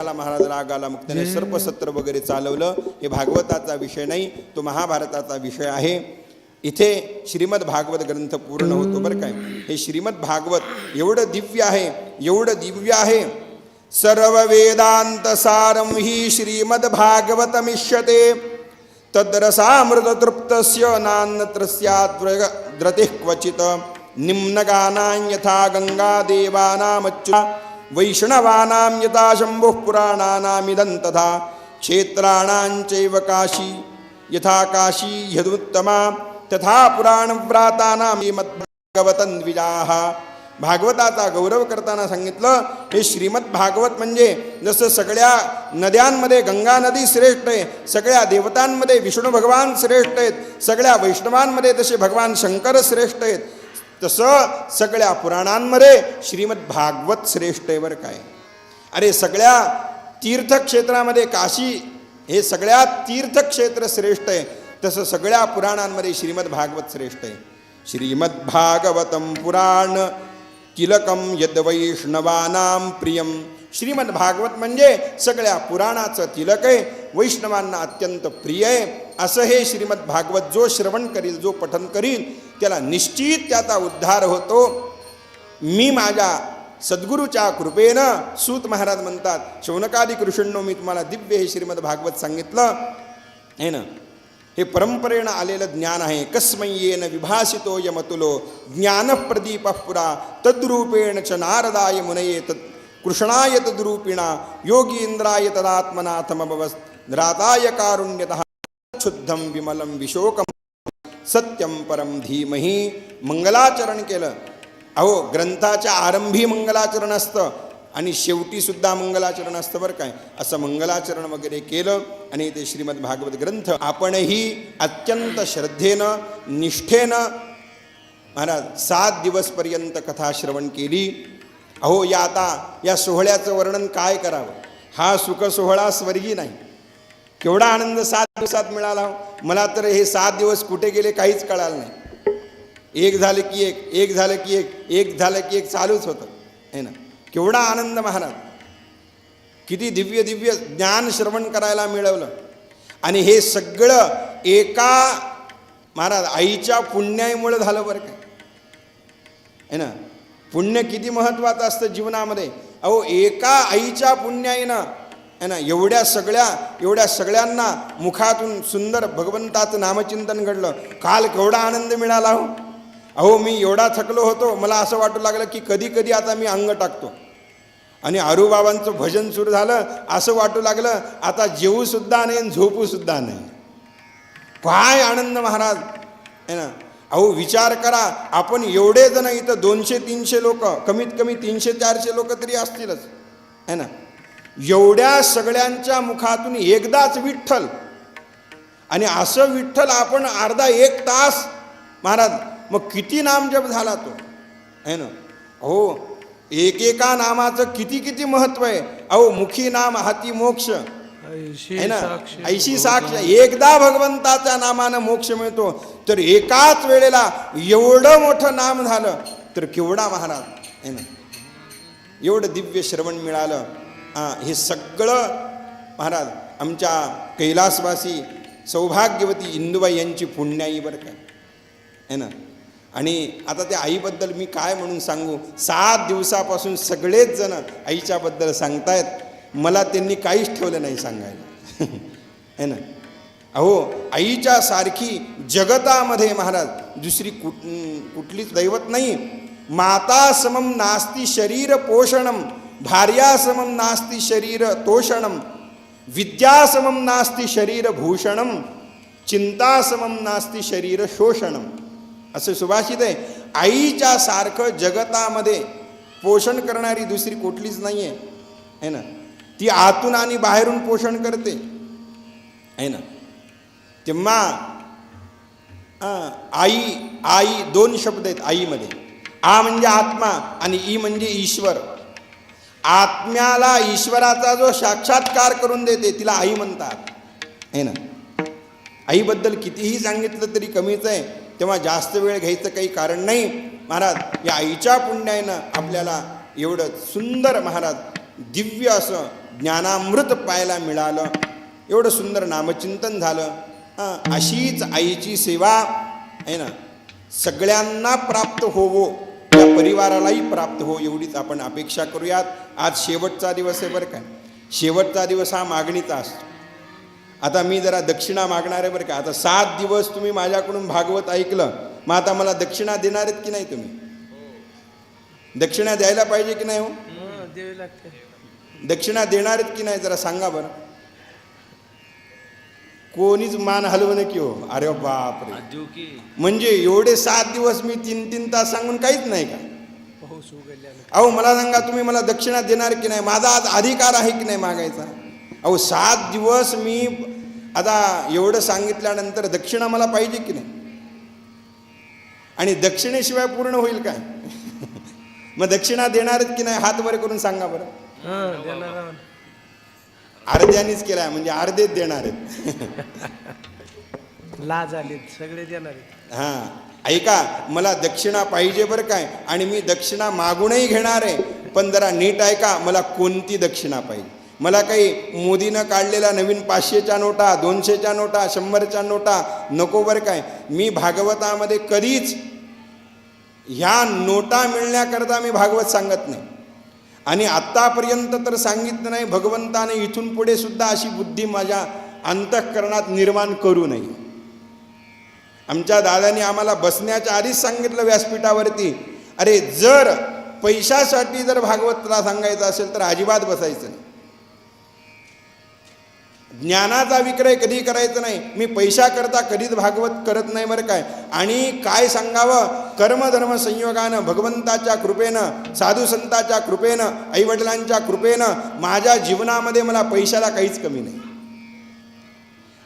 आला महाराज राग आला मग त्याने सर्पसत्र वगैरे चालवलं हे भागवताचा विषय नाही तो महाभारताचा विषय आहे. इथे श्रीमद भागवत ग्रंथ पूर्ण होतो बरं काय हे श्रीमद भागवत एवढं दिव्य आहे एवढं दिव्य आहे. सर्व वेदांत सारं हि श्रीमद भागवतमिष्यते तद्रसामृततृप्तस्य नान्यत्र स्याद्रतिः क्वचित्. निम्नगानां यथा गङ्गादेवानामच्युता वैष्णवानां यथा शम्भुः पुराणानामिदं तथा क्षेत्राणां चैव काशी यथा काशी ह्यदुत्तमा तथा पुराणव्रातानां मद्भागवतं द्विजाः भागवताचा गौरव करताना सांगितलं हे श्रीमद भागवत म्हणजे जसं सगळ्या नद्यांमध्ये गंगा नदी श्रेष्ठ आहे सगळ्या देवतांमध्ये विष्णू भगवान श्रेष्ठ आहेत सगळ्या वैष्णवांमध्ये तसे भगवान शंकर श्रेष्ठ आहेत तसं सगळ्या पुराणांमध्ये श्रीमद भागवत श्रेष्ठ आहे काय. अरे सगळ्या तीर्थक्षेत्रामध्ये काशी हे सगळ्यात तीर्थक्षेत्र श्रेष्ठ आहे. तसं सगळ्या पुराणांमध्ये श्रीमद भागवत श्रेष्ठ आहे. श्रीमद भागवतम पुराण किलकम यद वैष्णवानां प्रियम. श्रीमद भागवत म्हणजे सगळ्या पुराणाचं तिलक आहे. वैष्णवांना अत्यंत प्रिय आहे. असं हे श्रीमद भागवत जो श्रवण करील जो पठन करील त्याला निश्चित त्याचा उद्धार होतो. मी माझ्या सद्गुरूच्या कृपेनं सूत महाराज म्हणतात शौनकादी कृष्णनो मी तुम्हाला दिव्य हे श्रीमद भागवत सांगितलं. हे ना? हे परंपरेनं आलेलं ज्ञान आहे. कस्मय्येन विभासितो यमतुलो ज्ञानप्रदीप पुरा तद्रूपेण च नारदाय मुनये तत् कृष्णाय तद्रूपिणा योगींद्राय तदात्मनाथमभवस् राताय कारुण्यतः। शुद्धं विमलं विशोकं सत्यं परम धीमही मंगलाचरण केलं. अहो ग्रंथाच्या आरंभी मंगलाचरण असतं आणि शेवटी सुद्धा मंगलाचरण असतं बरं काय. असं मंगलाचरण वगैरे केलं आणि ते श्रीमद भागवत ग्रंथ आपणही अत्यंत श्रद्धेनं निष्ठेनं महाराज सात दिवसपर्यंत कथा श्रवण केली. अहो या आता या सोहळ्याचं वर्णन काय करावं? हा सुख सोहळा स्वर्गी नाही. केवढा आनंद सात दिवसात मिळाला हो. मला तर हे सात दिवस कुठे गेले काहीच कळालं नाही. एक झालं की एक एक झालं की एक एक झालं की एक चालूच होतं. है ना? केवढा आनंद महाराज. किती दिव्य दिव्य ज्ञान श्रवण करायला मिळवलं. आणि हे सगळं एका महाराज आईच्या पुण्यामुळे झालं बरं काय है ना? पुण्य किती महत्त्वाचं असतं जीवनामध्ये. अहो एका आईच्या पुण्याईनं है ना एवढ्या सगळ्या एवढ्या सगळ्यांना मुखातून सुंदर भगवंताचं नामचिंतन घडलं. काल केवढा आनंद मिळाला हो. अहो मी एवढा थकलो होतो मला असं वाटू लागलं की कधी कधी आता मी अंग टाकतो. आणि आरूबाबांचं भजन सुरू झालं असं वाटू लागलं आता जेवूसुद्धा नाही आणि झोपूसुद्धा नाही. काय आनंद महाराज आहे ना. अहो विचार करा आपण एवढे जण इथं दोनशे तीनशे लोक कमीत कमी तीनशे चारशे लोक तरी असतीलच है ना. एवढ्या सगळ्यांच्या मुखातून एकदाच विठ्ठल. आणि असं विठ्ठल आपण अर्धा एक तास महाराज मग किती नामजप झाला तो? आहे ना? हो एकेका नामाचं किती किती महत्त्व आहे? अहो मुखी नाम हाती मोक्ष. आहे ना? ऐशी साक्ष एकदा भगवंताच्या नामानं मोक्ष मिळतो तर एकाच वेळेला एवढं मोठं नाम झालं तर केवढा महाराज? आहे ना? एवढं दिव्य श्रवण मिळालं हां हे सगळं महाराज आमच्या कैलासवासी सौभाग्यवती इंदुबाई यांची पुण्याई बरं काय आहे ना? आणि आता त्या आईबद्दल मी काय म्हणून सांगू? सात दिवसापासून सगळेच जण आईच्याबद्दल सांगतायत. मला त्यांनी काहीच ठेवलं नाही सांगायला. है ना? अहो आईच्या सारखी जगतामध्ये महाराज दुसरी कुठ कुठलीच दैवत नाही. माता समम नास्ती शरीर पोषणम भार्यासमं नास्ति शरीर तोषणम विद्यासमं नास्ति शरीर भूषणम चिंता नास्ति शरीर शोषणम असं सुभाषित आहे. आईच्या सारखं जगतामध्ये पोषण करणारी दुसरी कुठलीच नाही आहे है ना? ती आतून आणि बाहेरून पोषण करते. आहे ना? तेव्हा आई आई दोन शब्द आहेत आईमध्ये. आ म्हणजे आत्मा आणि ई म्हणजे ईश्वर. आत्म्याला ईश्वराचा जो साक्षात्कार करून देते तिला आई म्हणतात. है ना? आईबद्दल कितीही सांगितलं तरी कमीच आहे. तेव्हा जास्त वेळ घ्यायचं काही कारण नाही. महाराज या आईच्या पुण्यानं आपल्याला एवढं सुंदर महाराज दिव्य असं ज्ञानामृत पाहायला मिळालं. एवढं सुंदर नामचिंतन झालं. अशीच आईची सेवा आहे ना? सगळ्यांना प्राप्त होवो. या परिवारालाही प्राप्त हो एवढीच आपण अपेक्षा करूयात. आज शेवटचा दिवस आहे बरं काय शेवटचा दिवस हा मागणीचा असतो. आता मी जरा दक्षिणा मागणार आहे बरं का. आता सात दिवस तुम्ही माझ्याकडून भागवत ऐकलं. मग आता मला दक्षिणा देणार आहेत की नाही तुम्ही? दक्षिणा द्यायला पाहिजे की नाही हो? दक्षिणा देणार आहेत की नाही जरा सांगा बरं. कोणीच मान हलवणं की हो. अरे बापरे. म्हणजे एवढे सात दिवस मी तीन तीन तास सांगून काहीच नाही का? अहो मला सांगा तुम्ही मला दक्षिणा देणार की नाही? माझा आज अधिकार आहे की नाही मागायचा? अहो सात दिवस मी आता एवढं सांगितल्यानंतर दक्षिणा मला पाहिजे की नाही? आणि दक्षिणेशिवाय पूर्ण होईल काय? मग दक्षिणा देणार आहेत की नाही? हात वर करून सांगा बरं. हां. अर्ध्यानीच केलाय म्हणजे अर्धेच देणार आहेत. लाज आली सगळे देणार आहेत. हां. ऐका मला दक्षिणा पाहिजे बरं काय आणि मी दक्षिणा मागूनही घेणार आहे. पण जरा नीट ऐका मला कोणती दक्षिणा पाहिजे? मला काही मोदीनं काढलेल्या नवीन पाचशेच्या नोटा दोनशेच्या नोटा शंभरच्या नोटा नको बरं काय. मी भागवतामध्ये कधीच ह्या नोटा मिळण्याकरता मी भागवत सांगत नाही. आणि आत्तापर्यंत तर सांगितलं नाही भगवंताने इथून पुढे सुद्धा अशी बुद्धी माझ्या अंतःकरणात निर्माण करू नये. आमच्या दादाने आम्हाला बसण्याच्या आधीच सांगितलं व्यासपीठावरती अरे जर पैशासाठी जर भागवतला सांगायचं असेल तर अजिबात बसायचं नाही. ज्ञानाचा विक्रय कधी करायचा नाही मी पैशाकरता कधीच भागवत करत नाही बरं काय आणि काय सांगावं? कर्मधर्म संयोगानं भगवंताच्या कृपेनं साधू संताच्या कृपेनं आईवडिलांच्या कृपेनं माझ्या जीवनामध्ये मला पैशाला काहीच कमी नाही.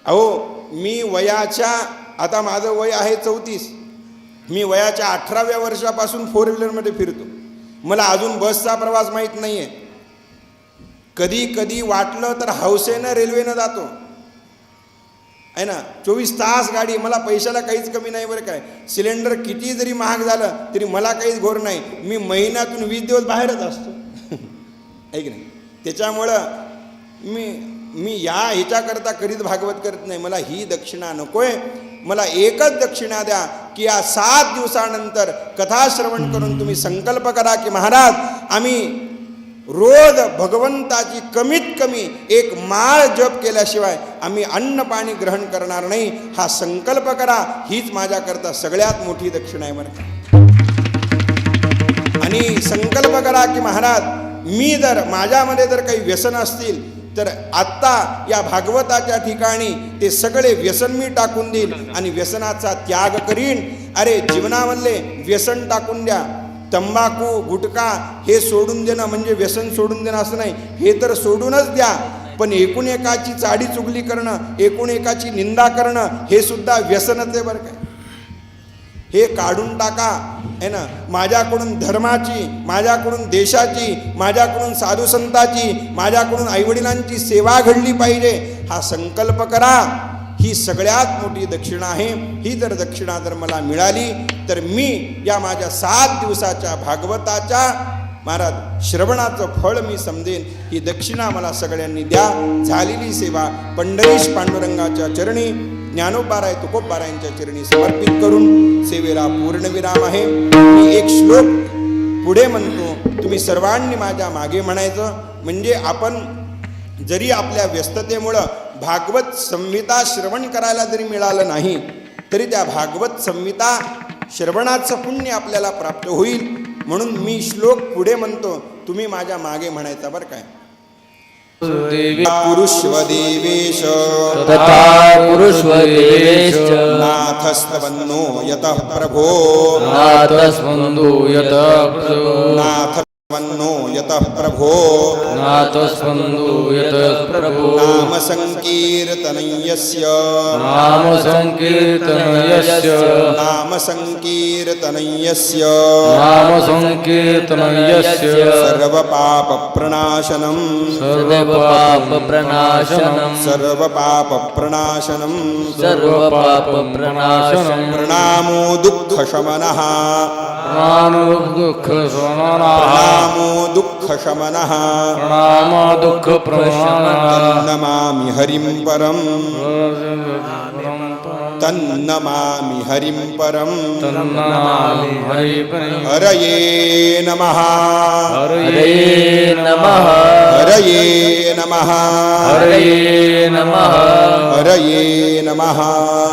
अहो मी वयाच्या आता माझं वय आहे चौतीस. मी वयाच्या अठराव्या वर्षापासून फोर व्हीलरमध्ये फिरतो. मला अजून बसचा प्रवास माहीत नाही आहे कधी कधी वाटलं तर हौसेनं रेल्वेनं जातो. आहे ना? चोवीस तास गाडी मला पैशाला काहीच कमी नाही बरं काय. सिलेंडर किती जरी महाग झालं तरी मला काहीच घोर नाही. मी महिन्यातून वीस दिवस बाहेरच असतो. ऐक नाही? त्याच्यामुळं मी मी या ह्याच्याकरता कधीच भागवत करत नाही. मला ही दक्षिणा नकोय. मला एकच दक्षिणा द्या की या सात दिवसानंतर कथाश्रवण करून तुम्ही संकल्प करा की महाराज आम्ही रोज भगवंताची कमीत कमी एक माळ जप केल्याशिवाय आम्ही अन्न पाणी ग्रहण करणार नाही. हा संकल्प करा. हीच माझ्याकरता सगळ्यात मोठी दक्षिणा आहे बरं का. आणि संकल्प करा की महाराज मी जर माझ्यामध्ये जर काही व्यसन असतील तर आत्ता या भागवताच्या ठिकाणी ते सगळे व्यसन मी टाकून देईल आणि व्यसनाचा त्याग करीन. अरे जीवनामधले व्यसन टाकून द्या. तंबाखू गुटखा हे सोडून देणं म्हणजे व्यसन सोडून देणं असं नाही. हे तर सोडूनच द्या. पण एकूण एकाची चाडी चुगली करणं एकूण एकाची निंदा करणं हे सुद्धा व्यसनच आहे बरं काय हे काढून टाका. आहे ना? माझ्याकडून धर्माची माझ्याकडून देशाची माझ्याकडून साधुसंताची माझ्याकडून आईवडिलांची सेवा घडली पाहिजे. हा संकल्प करा. ही सगळ्यात मोठी दक्षिणा आहे. ही जर दक्षिणा जर मला मिळाली तर मी या माझ्या सात दिवसाच्या भागवताच्या महाराज श्रवणाचं फळ मी समजेन. ही दक्षिणा मला सगळ्यांनी द्या. झालेली सेवा पंढरीश पांडुरंगाच्या चरणी ज्ञानोबाराय तुकोबारायांच्या चरणी समर्पित करून सेवेला पूर्णविराम आहे. मी एक श्लोक पुढे म्हणतो तुम्ही सर्वांनी माझ्या मागे म्हणायचं. म्हणजे आपण जरी आपल्या व्यस्ततेमुळं भागवत संहिता श्रवण करायला जरी मिळालं नाही तरी त्या भागवत संहिता श्रवणाचं पुण्य आपल्याला प्राप्त होईल. म्हणून मी श्लोक पुढे म्हणतो तुम्ही माझ्या मागे म्हणायचा बरं काय पुरुष्वदेवेश. तथा पुरुष्वदेवेश्च नाथस्तवन्नो यतः प्रभो। यत नाथवन्नो यतः प्रभो। नाथस्वन्दो यत प्रभो। नाम सङ्कीर्तनयस्य नाम सङ्कीर्तनयस्य नाम सङ्कीर्तनयस्य नाम सङ्कीर्तनयस्य सर्वपापप्रणाशनम्। सर्वपापप्रणाशनम्। सर्वपापप्रणाशनम्। सर्वपापप्रणाशनम्। प्रणामो दुःखशमनः। प्रणाम दुःख शमना प्रणामो दुःखशमनः प्रणाम दुःख प्रमाण तन्नमामि हरिं परम् तन्नमामि हरिं परम्। तन्नामि हरि परि हरये नमः। हरे नमः। हरये नमः। हरे नमः। हरये नमः।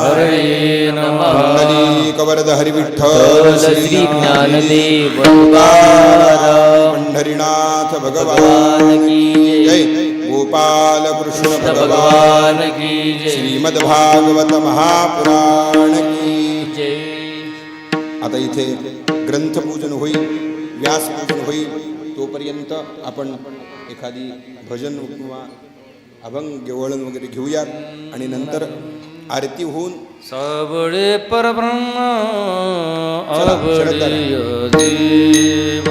हरे नमः। पुंडलीकवरद हरिविठ्ठल। श्री ज्ञानदेव पंढरीनाथ भगवान की जय। गोपाल कृष्ण भगवान भगवान की जय। श्रीमद्भागवत महापुराण की जय। आता इथे ग्रंथपूजन होईल व्यासपूजन होईल तोपर्यंत आपण एखादी भजन किंवा अभंग वळण वगैरे घेऊयात आणि नंतर आरती होऊन सबळे परब्रह्म देव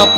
up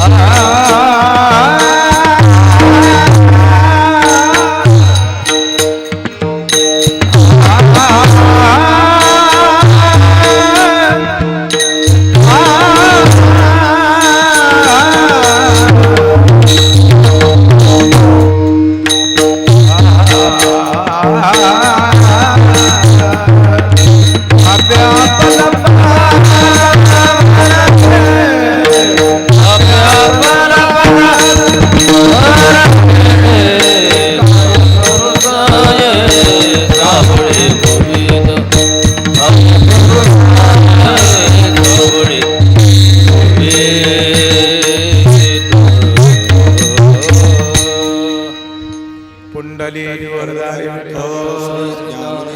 હા ਕਲੀ ਵਰਦਾਈ ਮਿਠੋ ਸ੍ਰੀ ਰਾਮ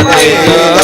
Amen.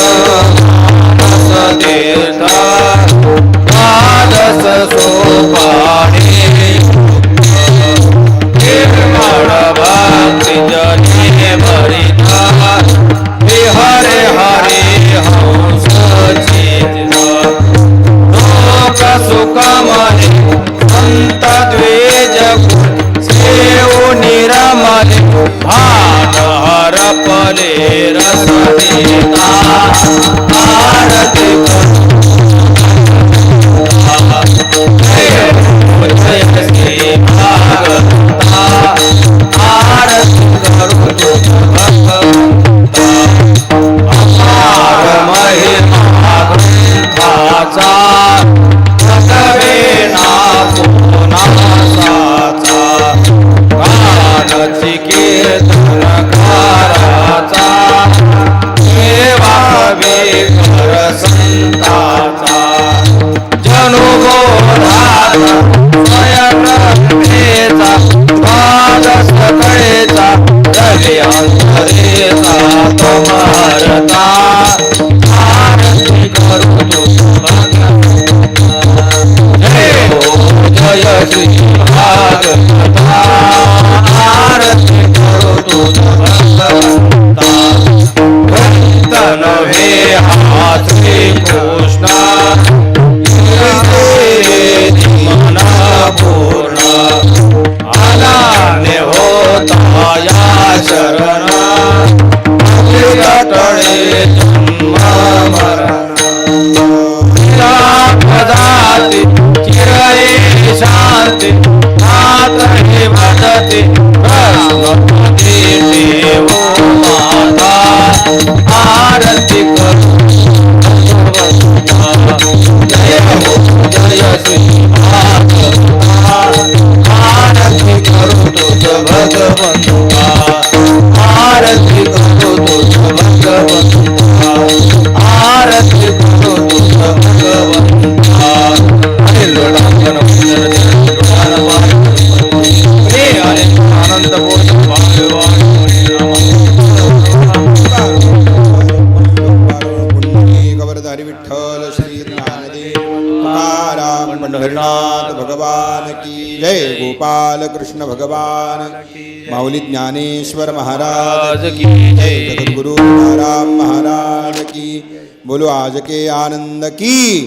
माऊली ज्ञानेश्वर महाराज की जय. जगद्गुरु तुकाराम महाराज की. बोलो आज के आनंद की.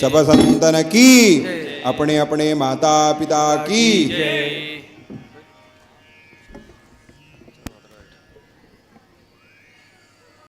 सब संतन की. अपने अपने माता पिता की.